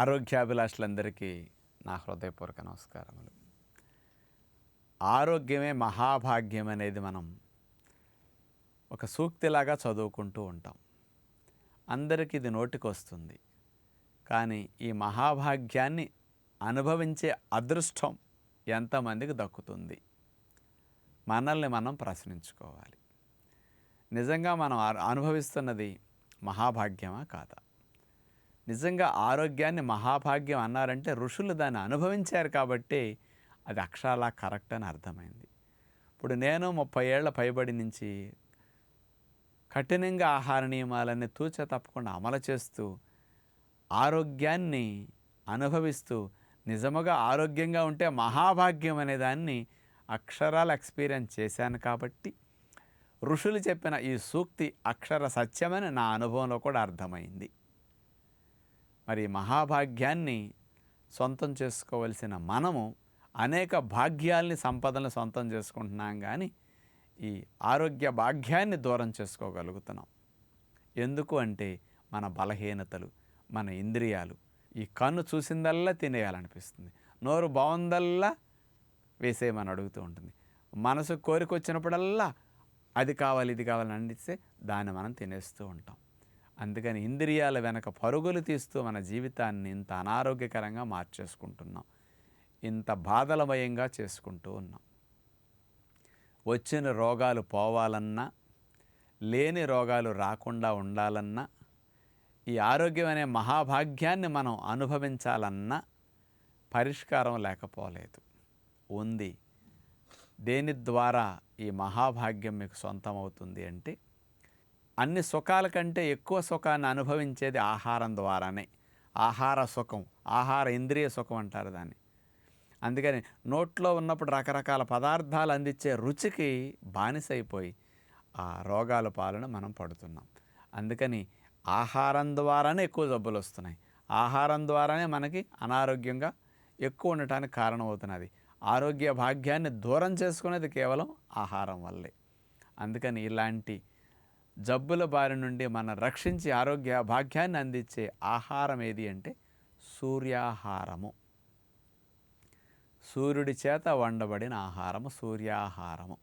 ఆరోగ్యాభిలాషులందరికీ నా హృదయపూర్వక నమస్కారములు. ఆరోగ్యమే మహాభాగ్యం అనేది మనం ఒక సూక్తిలాగా చదువుకుంటూ ఉంటాం. అందరికీ ఇది నోటికి వస్తుంది కానీ ఈ మహాభాగ్యాన్ని అనుభవించే అదృష్టం ఎంతమందికి దక్కుతుంది? మనల్ని మనం ప్రశ్నించుకోవాలి. నిజంగా మనం అనుభవిస్తున్నది మహాభాగ్యమా కాదా? నిజంగా ఆరోగ్యాన్ని మహాభాగ్యం అన్నారంటే ఋషులు దాన్ని అనుభవించారు కాబట్టి అది అక్షరాలా కరెక్ట్ అని అర్థమైంది. ఇప్పుడు నేను ముప్పై ఏళ్ళ పైబడి నుంచి కఠినంగా ఆహార నియమాలన్నీ తూచ తప్పకుండా అమలు చేస్తూ ఆరోగ్యాన్ని అనుభవిస్తూ నిజముగా ఆరోగ్యంగా ఉంటే మహాభాగ్యం అనే దాన్ని అక్షరాలు ఎక్స్పీరియన్స్ చేశాను కాబట్టి ఋషులు చెప్పిన ఈ సూక్తి అక్షర సత్యమని నా అనుభవంలో కూడా అర్థమైంది. మరి మహాభాగ్యాన్ని సొంతం చేసుకోవలసిన మనము అనేక భాగ్యాల్ని సంపదలను సొంతం చేసుకుంటున్నాం కానీ ఈ ఆరోగ్య భాగ్యాన్ని దూరం చేసుకోగలుగుతున్నాం. ఎందుకు అంటే మన బలహీనతలు మన ఇంద్రియాలు ఈ కన్ను చూసిందల్లా తినేయాలనిపిస్తుంది. నోరు బాగుందల్లా వేసేయమని అడుగుతూ ఉంటుంది. మనసు కోరిక వచ్చినప్పుడల్లా అది కావాలి ఇది కావాలని అందిస్తే దాన్ని మనం తినేస్తూ ఉంటాం. అందుకని ఇంద్రియాల వెనక పరుగులు తీస్తూ మన జీవితాన్ని ఇంత అనారోగ్యకరంగా మార్చేసుకుంటున్నాం. ఇంత బాధలమయంగా చేసుకుంటూ ఉన్నాం. వచ్చిన రోగాలు పోవాలన్నా లేని రోగాలు రాకుండా ఉండాలన్నా ఈ ఆరోగ్యం అనే మహాభాగ్యాన్ని మనం అనుభవించాలన్నా పరిష్కారం లేకపోలేదు. ఉంది. దేని ద్వారా ఈ మహాభాగ్యం మీకు సొంతం అవుతుంది అంటే అన్ని సుఖాల కంటే ఎక్కువ సుఖాన్ని అనుభవించేది ఆహారం ద్వారానే. ఆహార సుఖం ఆహార ఇంద్రియ సుఖం అంటారు దాన్ని. అందుకని నోట్లో ఉన్నప్పుడు రకరకాల పదార్థాలు అందించే రుచికి బానిసైపోయి ఆ రోగాల పాలన మనం పడుతున్నాం. అందుకని ఆహారం ద్వారానే ఎక్కువ జబ్బులు వస్తున్నాయి. ఆహారం ద్వారానే మనకి అనారోగ్యంగా ఎక్కువ ఉండటానికి కారణమవుతున్నది. ఆరోగ్య భాగ్యాన్ని దూరం చేసుకునేది కేవలం ఆహారం వల్లే. అందుకని ఇలాంటి జబ్బుల బారి నుండి మనం రక్షించి ఆరోగ్య భాగ్యాన్ని అందించే ఆహారం ఏది అంటే సూర్యాహారము. సూర్యుడి చేత వండబడిన ఆహారము సూర్యాహారము.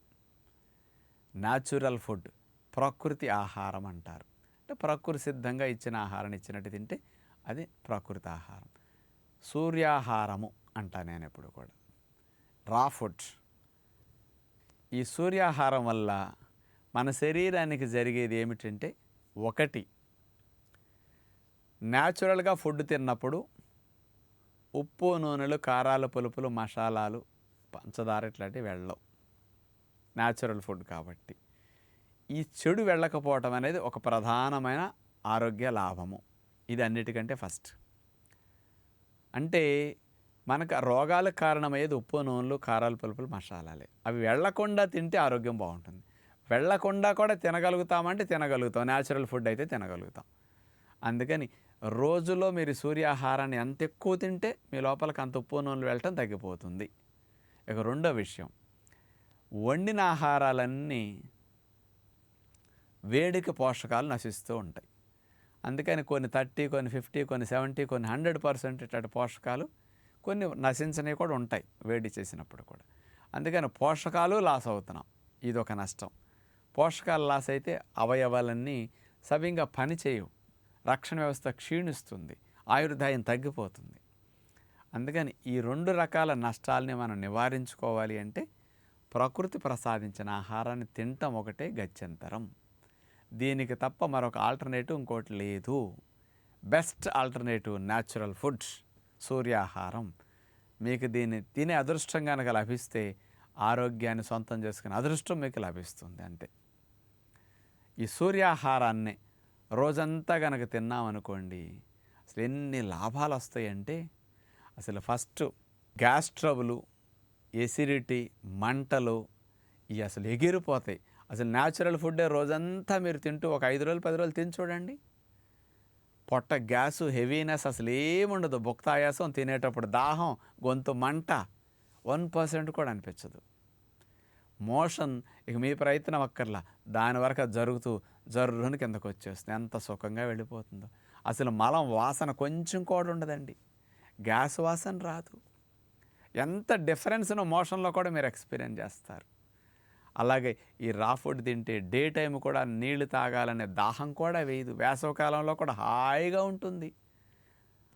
న్యాచురల్ ఫుడ్ ప్రకృతి ఆహారం అంటారు. అంటే ప్రకృతి సిద్ధంగా ఇచ్చిన ఆహారం ఇచ్చినట్టు తింటే అది ప్రకృతి ఆహారం. సూర్యాహారము అంటా నేను ఎప్పుడు కూడా. రా ఫుడ్ ఈ సూర్యాహారం వల్ల మన శరీరానికి జరిగేది ఏమిటంటే ఒకటి న్యాచురల్గా ఫుడ్ తిన్నప్పుడు ఉప్పు నూనెలు కారాలు పులుపులు మసాలాలు పంచదార ఇట్లాంటివి వెళ్ళవు. న్యాచురల్ ఫుడ్ కాబట్టి. ఈ చెడు వెళ్ళకపోవటం అనేది ఒక ప్రధానమైన ఆరోగ్య లాభము. ఇది అన్నిటికంటే ఫస్ట్. అంటే మనకు రోగాలకు కారణమయ్యేది ఉప్పు నూనెలు కారాలు పులుపులు మసాలాలే. అవి వెళ్ళకుండా తింటే ఆరోగ్యం బాగుంటుంది. వెళ్ళకుండా కూడా తినగలుగుతామంటే తినగలుగుతాం. న్యాచురల్ ఫుడ్ అయితే తినగలుగుతాం. అందుకని రోజులో మీరు సూర్యాహారాన్ని ఎంత ఎక్కువ తింటే మీ లోపలికి అంత ఉప్పు నూనెలు వెళ్ళటం తగ్గిపోతుంది. ఇక రెండో విషయం. వండిన ఆహారాలన్నీ వేడికి పోషకాలు నశిస్తూ ఉంటాయి. అందుకని కొన్ని థర్టీ కొన్ని ఫిఫ్టీ కొన్ని సెవెంటీ కొన్ని హండ్రెడ్ పర్సెంట్ ఇట్లాంటి పోషకాలు కొన్ని నశించినవి కూడా ఉంటాయి వేడి చేసినప్పుడు కూడా. అందుకని పోషకాలు లాస్ అవుతున్నాం. ఇది ఒక నష్టం. పోషకాల లాస్ అయితే అవయవాలన్నీ సవ్యంగా పనిచేయవు. రక్షణ వ్యవస్థ క్షీణిస్తుంది. ఆయుర్దాయం తగ్గిపోతుంది. అందుకని ఈ రెండు రకాల నష్టాలని మనం నివారించుకోవాలి అంటే ప్రకృతి ప్రసాదించిన ఆహారాన్ని తినటం ఒకటే గత్యంతరం. దీనికి తప్ప మరొక ఆల్టర్నేటివ్ ఇంకోటి లేదు. బెస్ట్ ఆల్టర్నేటివ్ న్యాచురల్ ఫుడ్స్ సూర్యాహారం. మీకు దీన్ని తినే అదృష్టం కనుక లభిస్తే ఆరోగ్యాన్ని సొంతం చేసుకునే అదృష్టం మీకు లభిస్తుంది అంతే. ఈ సూర్యాహారాన్ని రోజంతా కనుక తిన్నామనుకోండి అసలు ఎన్ని లాభాలు వస్తాయంటే అసలు ఫస్ట్ గ్యాస్ ట్రబులు ఎసిడిటీ మంటలు ఇవి అసలు ఎగిరిపోతాయి. అసలు న్యాచురల్ ఫుడ్డే రోజంతా మీరు తింటూ ఒక ఐదు రోజులు పది రోజులు తిని చూడండి. పొట్ట గ్యాసు హెవీనెస్ అసలు ఏముండదు. భుక్తాయాసం తినేటప్పుడు దాహం గొంతు మంట వన్ పర్సెంట్ కూడా అనిపించదు. మోషన్ ఇక మీ ప్రయత్నం అక్కర్లా. దాని వరకు జరుగుతూ జర్రుని కిందకు వచ్చేస్తుంది. ఎంత సుఖంగా వెళ్ళిపోతుందో. అసలు మలం వాసన కొంచెం కూడా ఉండదండి. గ్యాస్ వాసన రాదు. ఎంత డిఫరెన్స్ను మోషన్లో కూడా మీరు ఎక్స్పీరియన్స్ చేస్తారు. అలాగే ఈ రా ఫుడ్ తింటే డే టైం కూడా నీళ్ళు తాగాలనే దాహం కూడా వేయదు. వేసవకాలంలో కూడా హాయిగా ఉంటుంది.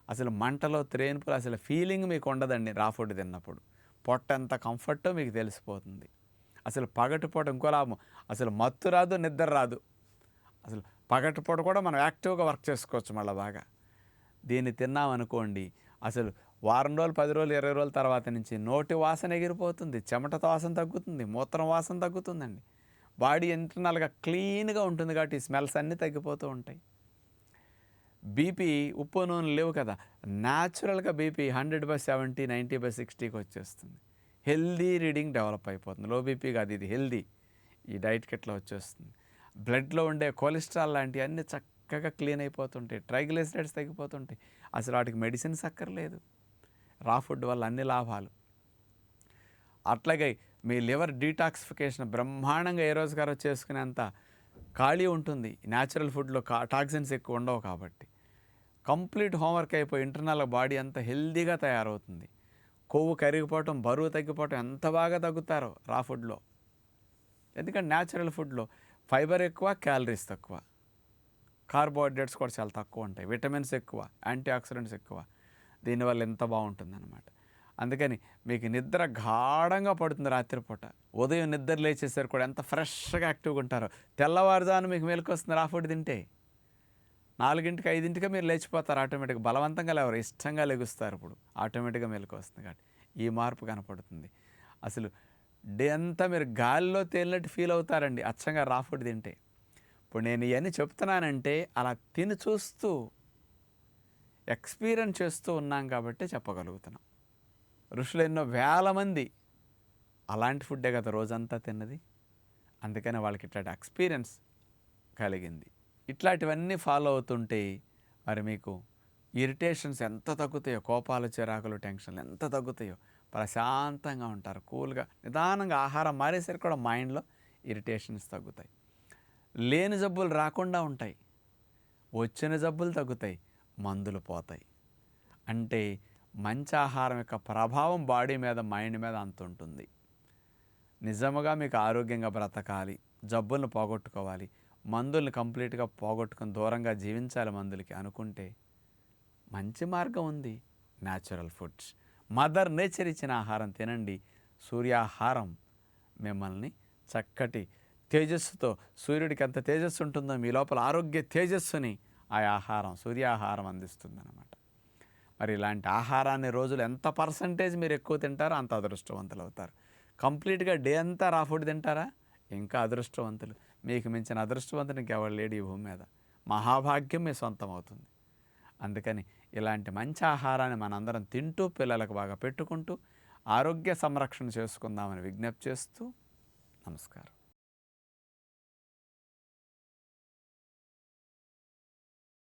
అసలు మంటలో త్రేన్పులు అసలు ఫీలింగ్ మీకు ఉండదండి రా ఫుడ్ తిన్నప్పుడు. పొట్ట ఎంత కంఫర్టో మీకు తెలిసిపోతుంది. అసలు పగటిపూట ఇంకో లాభం. అసలు మత్తు రాదు నిద్ర రాదు. అసలు పగటిపూట కూడా మనం యాక్టివ్గా వర్క్ చేసుకోవచ్చు మళ్ళీ బాగా. దీన్ని తిన్నామనుకోండి అసలు వారం రోజులు పది రోజులు ఇరవై రోజుల తర్వాత నుంచి నోటి వాసన ఎగిరిపోతుంది చెమటతో వాసన తగ్గుతుంది మూత్రం వాసన తగ్గుతుందండి. బాడీ ఇంటర్నల్గా క్లీన్గా ఉంటుంది కాబట్టి ఈ స్మెల్స్ అన్నీ తగ్గిపోతూ ఉంటాయి. బీపీ ఉప్పు నూనె లేవు కదా న్యాచురల్గా BP hundred by seventy ninety by సిక్స్టీకి వచ్చేస్తుంది. హెల్దీ రీడింగ్ డెవలప్ అయిపోతుంది. లో బీపీ కాదు ఇది హెల్దీ. ఈ డైట్ ఎట్లా వచ్చేస్తుంది. బ్లడ్లో ఉండే కొలెస్ట్రాల్ లాంటివి అన్నీ చక్కగా క్లీన్ అయిపోతుంటాయి. ట్రైగ్లిసరైడ్స్ తగ్గిపోతుంటాయి. అసలు వాటికి మెడిసిన్స్ అక్కర్లేదు రా ఫుడ్ వల్ల అన్ని లాభాలు. అట్లాగే మీ లివర్ డీటాక్సిఫికేషన్ బ్రహ్మాండంగా ఏ రోజు గారో చేసుకునేంత ఖాళీ ఉంటుంది. న్యాచురల్ ఫుడ్లో కా టాక్సిన్స్ ఎక్కువ ఉండవు కాబట్టి. కంప్లీట్ హోంవర్క్ అయిపోయి ఇంటర్నల్ బాడీ అంతా హెల్దీగా తయారవుతుంది. కొవ్వు కరిగిపోవటం బరువు తగ్గిపోవటం ఎంత బాగా తగ్గుతారో రా ఫుడ్లో. ఎందుకంటే న్యాచురల్ ఫుడ్లో ఫైబర్ ఎక్కువ క్యాలరీస్ తక్కువ. కార్బోహైడ్రేట్స్ కూడా చాలా తక్కువ ఉంటాయి. విటమిన్స్ ఎక్కువ యాంటీ ఆక్సిడెంట్స్ ఎక్కువ. దీనివల్ల ఎంత బాగుంటుందన్నమాట. అందుకని మీకు నిద్ర గాఢంగా పడుతుంది రాత్రిపూట. ఉదయం నిద్ర లేచేసరికి కూడా ఎంత ఫ్రెష్గా యాక్టివ్గా ఉంటారో. తెల్లవారుజాను మీకు మేలుకొస్తుంది రా ఫుడ్ తింటే. నాలుగింటికి ఐదింటికి మీరు లేచిపోతారు ఆటోమేటిక్గా. బలవంతంగా లేవరు ఇష్టంగా లెగుస్తారు ఇప్పుడు. ఆటోమేటిక్గా మెలకు వస్తుంది కాబట్టి ఈ మార్పు కనపడుతుంది. అసలు డే అంతా మీరు గాలిలో తేలినట్టు ఫీల్ అవుతారండి. అచ్చంగా రాఫుడ్ తింటే. ఇప్పుడు నేను ఇవన్నీ చెప్తున్నానంటే అలా తిని చూస్తూ ఎక్స్పీరియన్స్ చేస్తూ ఉన్నాం కాబట్టి చెప్పగలుగుతున్నాం. ఋషులు ఎన్నో వేల మంది అలాంటి ఫుడ్డే కదా రోజంతా తిన్నది. అందుకని వాళ్ళకి ఇట్లాంటి ఎక్స్పీరియన్స్ కలిగింది. ఇట్లాంటివన్నీ ఫాలో అవుతుంటే మరి మీకు ఇరిటేషన్స్ ఎంత తగ్గుతాయో కోపాలు చిరాకులు టెన్షన్లు ఎంత తగ్గుతాయో ప్రశాంతంగా ఉంటారు కూల్గా నిదానంగా ఆహారం మారేసరికి కూడా మైండ్లో ఇరిటేషన్స్ తగ్గుతాయి. లేని జబ్బులు రాకుండా ఉంటాయి. వచ్చిన జబ్బులు తగ్గుతాయి మందులు పోతాయి. అంటే మంచి ఆహారం యొక్క ప్రభావం బాడీ మీద మైండ్ మీద అంత ఉంటుంది. నిజముగా మీకు ఆరోగ్యంగా బ్రతకాలి జబ్బులను పోగొట్టుకోవాలి మందుల్ని కంప్లీట్గా పోగొట్టుకుని దూరంగా జీవించాలి మందులకి అనుకుంటే మంచి మార్గం ఉంది. న్యాచురల్ ఫుడ్స్ మదర్ నేచర్ ఇచ్చిన ఆహారం తినండి. సూర్యాహారం మిమ్మల్ని చక్కటి తేజస్సుతో సూర్యుడికి ఎంత తేజస్సు ఉంటుందో మీ లోపల ఆరోగ్య తేజస్సుని ఆ ఆహారం సూర్యాహారం అందిస్తుందన్నమాట. మరి ఇలాంటి ఆహారాన్ని రోజులు ఎంత పర్సంటేజ్ మీరు ఎక్కువ తింటారో అంత అదృష్టవంతులు అవుతారు కంప్లీట్గా డే అంతా రా ఫుడ్ తింటారా? ఇంకా అదృష్టవంతులు. మీకు మించిన అదృష్టవంతులు ఇంకెవరు లేడు ఈ భూమి మీద. మహాభాగ్యం మీ సొంతం అవుతుంది అందుకని ఇలాంటి మంచి ఆహారాన్ని మనందరం తింటూ పిల్లలకు బాగా పెట్టుకుంటూ ఆరోగ్య సంరక్షణ చేసుకుందామని విజ్ఞప్తి చేస్తూ నమస్కారం.